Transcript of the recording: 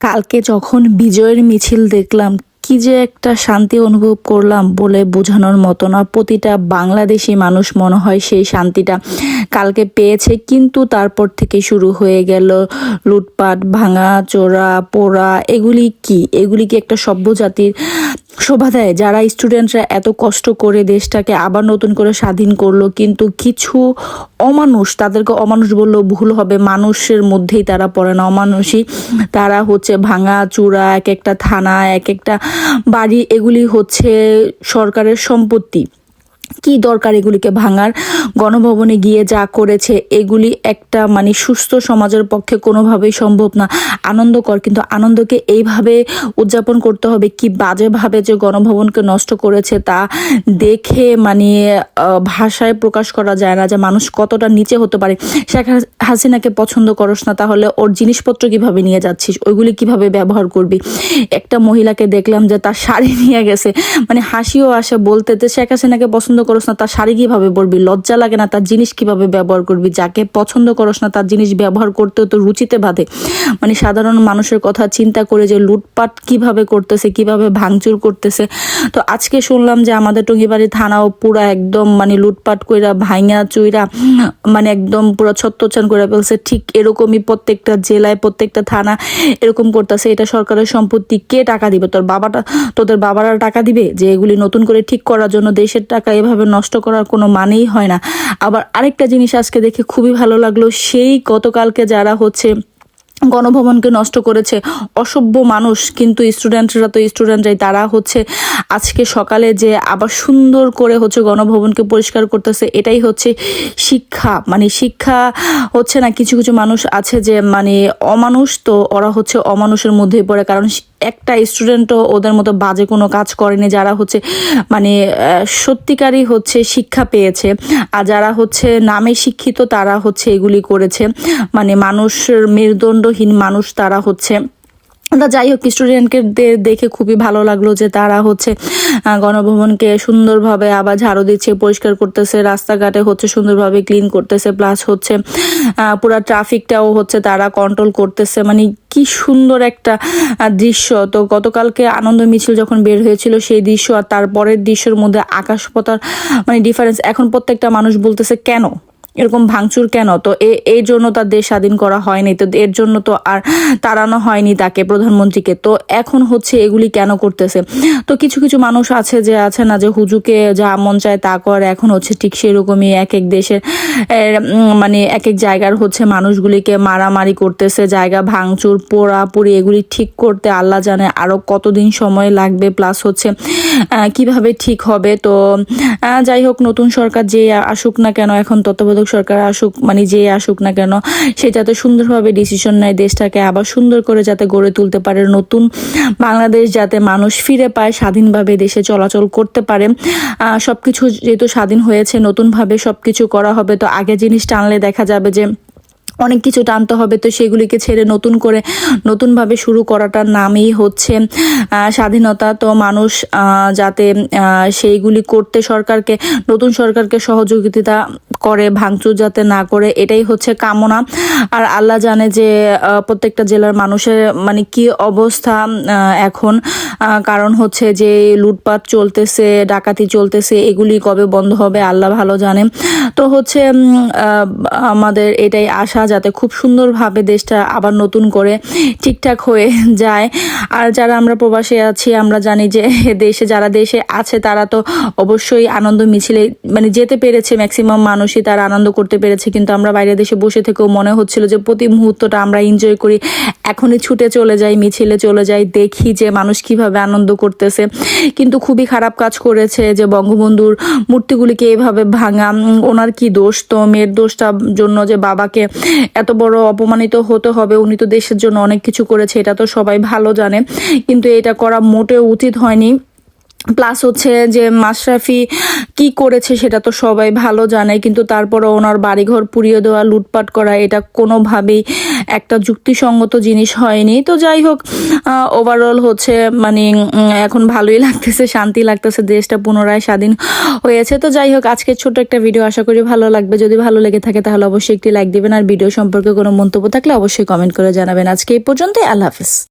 কালকে যখন বিজয়ের মিছিল দেখলাম, কি যে একটা শান্তি অনুভব করলাম বলে বোঝানোর মতো না। প্রতিটা বাংলাদেশি মানুষ মনে হয় সেই শান্তিটা কালকে পেয়েছে, কিন্তু তারপর থেকে শুরু হয়ে গেল লুটপাট, ভাঙা, চোরা, পোড়া। এগুলি কি? এগুলি কি একটা সভ্য জাতির শোভা দেয় যারা স্টুডেন্টরা এত কষ্ট করে দেশটাকে আবার নতুন করে স্বাধীন করল, কিন্তু কিছু অমানুষ, তাদেরকে অমানুষ বললেও ভুল হবে, মানুষের মধ্যেই তারা পড়ে না। অমানুষই তারা হচ্ছে ভাঙা চূড়া এক একটা থানা, এক একটা বাড়ি, এগুলি হচ্ছে সরকারের সম্পত্তি। কি দরকার এগুলিকে ভাঙার? গণভবনে গিয়ে যা করেছে, এগুলি একটা মানে সুস্থ সমাজের পক্ষে কোনোভাবেই সম্ভব না। আনন্দকর, কিন্তু আনন্দকে এইভাবে উদযাপন করতে হবে, কি বাজেভাবে যে গণভবনকে নষ্ট করেছে তা দেখে মানে ভাষায় প্রকাশ করা যায় না যে মানুষ কতটা নিচে হতে পারে। শেখ হাস- হাসিনাকে পছন্দ করস না, তাহলে ওর জিনিসপত্র কীভাবে নিয়ে যাচ্ছিস? ওইগুলি কীভাবে ব্যবহার করবি? একটা মহিলাকে দেখলাম যে তার শাড়ি নিয়ে গেছে। মানে হাসিও আসে বলতে যে শেখ হাসিনাকে পছন্দ করস না, তার শাড়ি কীভাবে পরবি? লজ্জা না, তার জিনিস কীভাবে ব্যবহার করবি? যাকে পছন্দ করস না, তার জিনিস ব্যবহার করতেও তো রুচিতে বাঁধে। মানে সাধারণ মানুষের কথা চিন্তা করে যে লুটপাট কীভাবে করতেছে, কীভাবে ভাঙচুর করতেছে। তো আজকে শুনলাম যে আমাদের টঙ্গিবাড়ি থানাও পুরা একদম মানে লুটপাট কইরা ভাঙা চুইরা মানে একদম পুরো ছত্রচান করে ফেলছে। ঠিক এরকমই প্রত্যেকটা জেলায়, প্রত্যেকটা থানা এরকম করতেছে। এটা সরকারের সম্পত্তি, কে টাকা দিবে? তোর বাবাটা, তোদের বাবারা টাকা দিবে? যে এগুলি নতুন করে ঠিক করার জন্য দেশের টাকা এভাবে নষ্ট করার কোনো মানেই হয় না। আবার আরেকটা জিনিস আজকে দেখে খুবই ভালো লাগল, সেই গতকালকে যারা হচ্ছে গণভবনকে নষ্ট করেছে, অসভ্য মানুষ, কিন্তু স্টুডেন্টরা তো স্টুডেন্টরাই তারা হচ্ছে আজকে সকালে যে আবার সুন্দর করে হচ্ছে গণভবনকে পরিষ্কার করতেছে, এটাই হচ্ছে শিক্ষা। মানে শিক্ষা হচ্ছে না, কিছু কিছু মানুষ আছে যে মানে অমানুষ, তো ওরা হচ্ছে অমানুষের মধ্যেই পড়ে, কারণ একটা স্টুডেন্টও ওদের মতো বাজে কোনো কাজ করেনি, যারা হচ্ছে মানে সত্যিকারই হচ্ছে শিক্ষা পেয়েছে। আর যারা হচ্ছে নামে শিক্ষিত, তারা হচ্ছে এগুলি করেছে। মানে মানুষের মেরুদণ্ডহীন মানুষ তারা হচ্ছে তা যাই হোক স্টুডেন্টকে দেখে খুবই ভালো লাগল যে তারা হচ্ছে গণভবনকে সুন্দরভাবে আবার ঝাড়ু দিচ্ছে, পরিষ্কার করতেছে, রাস্তাঘাটে হচ্ছে সুন্দরভাবে ক্লিন করতেছে প্লাস হচ্ছে পুরো ট্রাফিকটাও হচ্ছে তারা কন্ট্রোল করতেছে। মানে কি সুন্দর একটা দৃশ্য। তো গতকালকে আনন্দ মিছিল যখন বের হয়েছিল, সেই দৃশ্য আর তারপরের দৃশ্যের মধ্যে আকাশ পতার মানে ডিফারেন্স এখন প্রত্যেকটা মানুষ বলতেছে, কেন? এরকম ভাঙচুর কেন? তো এই জন্য তার দেশ স্বাধীন করা হয়নি। তো এর জন্য তো আর তাড়ানো হয়নি তাকে প্রধানমন্ত্রীকে। তো এখন হচ্ছে এগুলি কেন করতেছে? তো কিছু কিছু মানুষ আছে যে আছে না যে হুজুকে যা মন চায় তা করে। এখন হচ্ছে ঠিক সেরকমই এক এক দেশের মানে এক এক জায়গার হচ্ছে মানুষগুলিকে মারামারি করতেছে। জায়গা ভাঙচুর পোড়া পুড়ি এগুলি ঠিক করতে আল্লাহ জানে আরও কতদিন সময় লাগবে। প্লাস হচ্ছে কীভাবে ঠিক হবে। তো যাই হোক, নতুন সরকার যে আসুক না কেন এখন তত্ত্বাবধায়ক সরকার আসুক মানে যে আসুক না কেন সে যাতে সুন্দরভাবে ডিসিশন নেয় দেশটাকে আবার সুন্দর করে যাতে গড়ে তুলতে পারে নতুন বাংলাদেশ, যাতে মানুষ ফিরে পায়, স্বাধীনভাবে দেশে চলাচল করতে পারে। সব কিছু যেহেতু স্বাধীন হয়েছে, নতুনভাবে সব কিছু করা হবে, তো আগে জিনিস টানলে দেখা যাবে যে অনেক কিছু টানতে হবে, তো সেগুলিকে ছেড়ে নতুন করে, নতুনভাবে শুরু করাটার নামই হচ্ছে স্বাধীনতা। তো মানুষ যাতে সেইগুলি করতে সরকারকে, নতুন সরকারকে সহযোগিতা করে, ভাঙচুর যাতে না করে, এটাই হচ্ছে কামনা। আর আল্লাহ জানে যে প্রত্যেকটা জেলার মানুষের মানে কি অবস্থা এখন। কারণ হচ্ছে যে, লুটপাট চলতেছে, ডাকাতি চলতেছে, এগুলি কবে বন্ধ হবে, আল্লাহ ভালো জানে। তো হচ্ছে আমাদের এটাই আশা, যাতে খুব সুন্দরভাবে দেশটা আবার নতুন করে ঠিকঠাক হয়ে যায়। আর যারা আমরা প্রবাসে আছি, আমরা জানি যে, দেশে যারা দেশে আছে, তারা তো অবশ্যই আনন্দ মিছিলে মানে যেতে পেরেছে ম্যাক্সিমাম মানুষই তার আনন্দ করতে পেরেছে, কিন্তু আমরা বাইরে দেশে বসে থেকেও মনে হচ্ছিল যে প্রতি মুহূর্তটা আমরা এনজয় করি। এখনই ছুটে চলে যাই, মিছিলে চলে যাই, দেখি যে মানুষ কীভাবে আনন্দ করতেছে। কিন্তু খুবই খারাপ কাজ করেছে যে বঙ্গবন্ধুর মূর্তিগুলিকে এভাবে ভাঙা। ওনার কি দোষ? তো মেয়ের দোষটা জন্য যে বাবাকে এত বড় অপমানিত হতে হবে, উনি তো দেশের জন্য অনেক কিছু করেছে, এটা তো সবাই ভালো জানে। কিন্তু এটা করা মোটেও উচিত হয়নি। প্লাস হচ্ছে যে মাশরাফি কি করেছে সেটা তো সবাই ভালো জানে, কিন্তু তারপরে ওনার বাড়িঘর পুড়িয়ে দেওয়া, লুটপাট করা, এটা কোনোভাবেই একটা যুক্তিসঙ্গত জিনিস হয়নি। তো যাই হোক ওভারঅল হচ্ছে মানে এখন ভালোই লাগতেছে, শান্তি লাগতেছে, দেশটা পুনরায় স্বাধীন হয়েছে। তো যাই হোক, আজকের ছোট একটা ভিডিও আশা করি ভালো লাগবে। যদি ভালো লেগে থাকে তাহলে অবশ্যই একটি লাইক দিবেন, আর ভিডিও সম্পর্কে কোনো মন্তব্য থাকলে অবশ্যই কমেন্ট করে জানাবেন। আজকে এই পর্যন্তই, আল্লাহ হাফিজ।